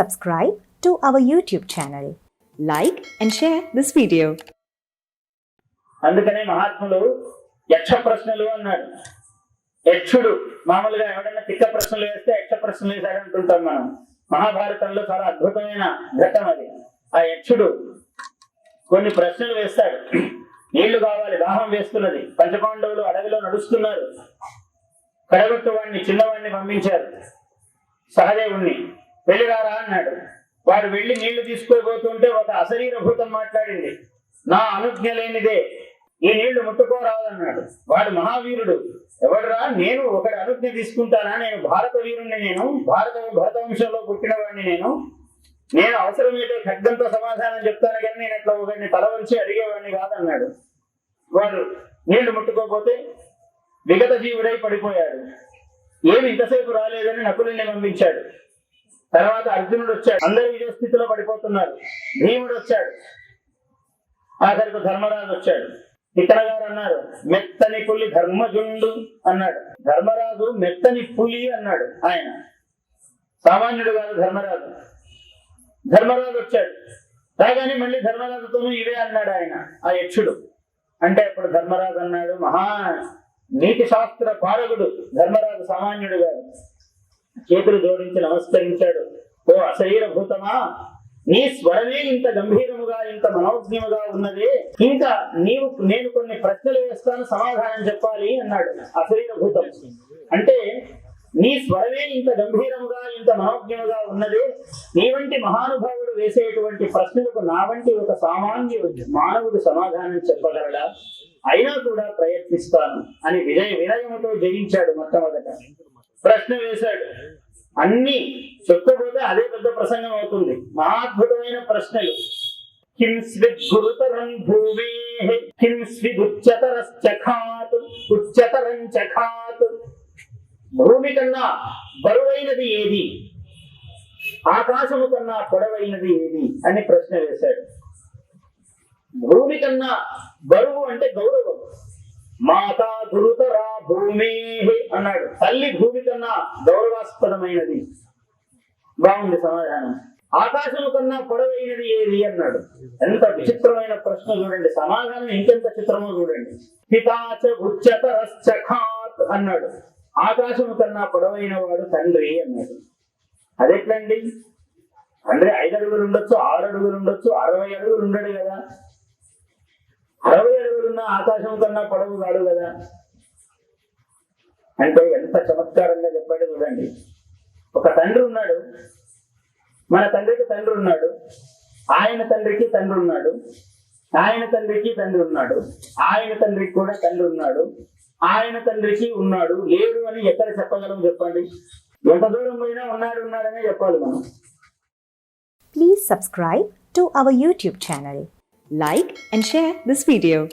subscribe to our YouTube channel. Like and share this video. అందుకనే మహాత్ములు యక్ష ప్రశ్నలు అన్నాడు. యక్షుడు మామూలుగా ఎవడన్నా తిక్క ప్రశ్నలు వేస్తే యక్ష ప్రశ్నలు వేశాడు అంటుంటాం మనం. మహాభారతంలో చాలా అద్భుతమైన ఘట్టం అది. ఆ యక్షుడు కొన్ని ప్రశ్నలు వేస్తాడు. నీళ్ళు కావాలి దాహం వేస్తున్నది. పంచపాండవులు అడవిలో నడుస్తున్నారు. కడగొట్టు వాడిని చిన్నవాడిని పంపించారు. సహదేవుణ్ణి. వెళ్ళిరారా అన్నాడు. వాడు వెళ్ళి నీళ్ళు తీసుకోబోతుంటే ఒక అశరీరభూతం మాట్లాడింది. నా అనుజ్ఞ లేనిదే ఈ నీళ్ళు ముట్టుకోరాదన్నాడు. వాడు మహావీరుడు. ఎవడురా నేను ఒకటి అనుజ్ఞ తీసుకుంటానా? నేను భారత వీరుణ్ణి నేను భారత భరత వంశంలో పుట్టిన వాడిని నేను. నేను అవసరమైతే ఖడ్గంతో సమాధానం చెప్తాను కానీ నేను అట్లా ఒకరిని తలవంచి అడిగేవాడిని కాదన్నాడు. వాడు నీళ్ళు ముట్టుకోకపోతే విగత జీవుడై పడిపోయాడు. ఏమి ఇంతసేపు రాలేదని నకులుని పంపించాడు తర్వాత అర్జునుడు వచ్చాడు. అందరూ ఇదే స్థితిలో పడిపోతున్నారు. భీముడు వచ్చాడు. ఆఖరికి ధర్మరాజు వచ్చాడు. ఇక్కడ గారు అన్నారు మెత్తని పులి ధర్మజుండు అన్నాడు. ధర్మరాజు మెత్తని పులి అన్నాడు ఆయన. సామాన్యుడు కాదు ధర్మరాజు. ధర్మరాజు వచ్చాడు. రాగానే మళ్ళీ ధర్మరాజుతోనూ ఇవే అన్నాడు ఆయన ఆ యక్షుడు. అంటే అప్పుడు ధర్మరాజు అన్నాడు మహా నీతి శాస్త్ర పాలకుడు ధర్మరాజు సామాన్యుడు కాదు. చేతులు జోడించి నమస్కరించాడు. ఓ అశరీర భూతమా నీ స్వరమే ఇంత గంభీరముగా ఇంత మనోజ్ఞముగా ఉన్నది. ఇంకా నీవు నేను కొన్ని ప్రశ్నలు వేస్తాను సమాధానం చెప్పాలి అన్నాడు అశరీర భూతం అంటే నీ స్వరమే ఇంత గంభీరముగా ఇంత మనోజ్ఞముగా ఉన్నది. నీ వంటి మహానుభావుడు వేసేటువంటి ప్రశ్నలకు నా వంటి ఒక సామాన్య మానవుడు సమాధానం చెప్పగలడా? అయినా కూడా ప్రయత్నిస్తాను అని విజయ వినయముతో జయించాడు మొట్టమొదట. ప్రశ్న వేశాడు. అన్ని చెప్పబోతే అదే పెద్ద ప్రసంగం అవుతుంది. మహాద్భుతమైన ప్రశ్నలు. కిం స్విద్గురుతరం భూమే కిం స్విదుచ్చతరశ్చఖాత్ ఉచ్చతరం చఖాత్ భూమి కన్నా బరువైనది ఏది? ఆకాశము కన్నా పొడవైనది ఏది? అని ప్రశ్న వేశాడు. భూమి కన్నా బరువు అంటే గౌరవం. మాతా ధృతరా భూమి అన్నాడు. తల్లి భూమి కన్నా గౌరవాస్పదమైనది. బాగుంది సమాధానం. ఆకాశము కన్నా పొడవైనది ఏది అన్నాడు. ఎంత విచిత్రమైన ప్రశ్న చూడండి. సమాధానం ఇంకెంత చిత్రమో చూడండి. పితాచ ఉచ్చతరశ్చఖాత్ అన్నాడు. ఆకాశము కన్నా పొడవైన వాడు తండ్రి అన్నాడు. అదెట్లండి? తండ్రి ఐదు అడుగులు ఉండొచ్చు ఆరు అడుగులు ఉండొచ్చు అరవై అడుగులు ఉండడు కదా. అరవై అడుగులు ఆకాశం కన్నా పొడవు కాదు కదా. అంటే ఎంత చమత్కారంగా చెప్పాడు చూడండి. ఒక తండ్రి ఉన్నాడు. మన తండ్రికి తండ్రి ఉన్నాడు. ఆయన తండ్రికి తండ్రి ఉన్నాడు. ఆయన తండ్రికి తండ్రి ఉన్నాడు. ఆయన తండ్రికి కూడా తండ్రి ఉన్నాడు. ఆయన తండ్రికి ఉన్నాడు. లేడు అని ఎక్కడ చెప్పగలం చెప్పండి? ఎంత దూరం పోయినా ఉన్నాడు ఉన్నాడనే చెప్పాలి మనం. Please subscribe to our YouTube channel like and share this video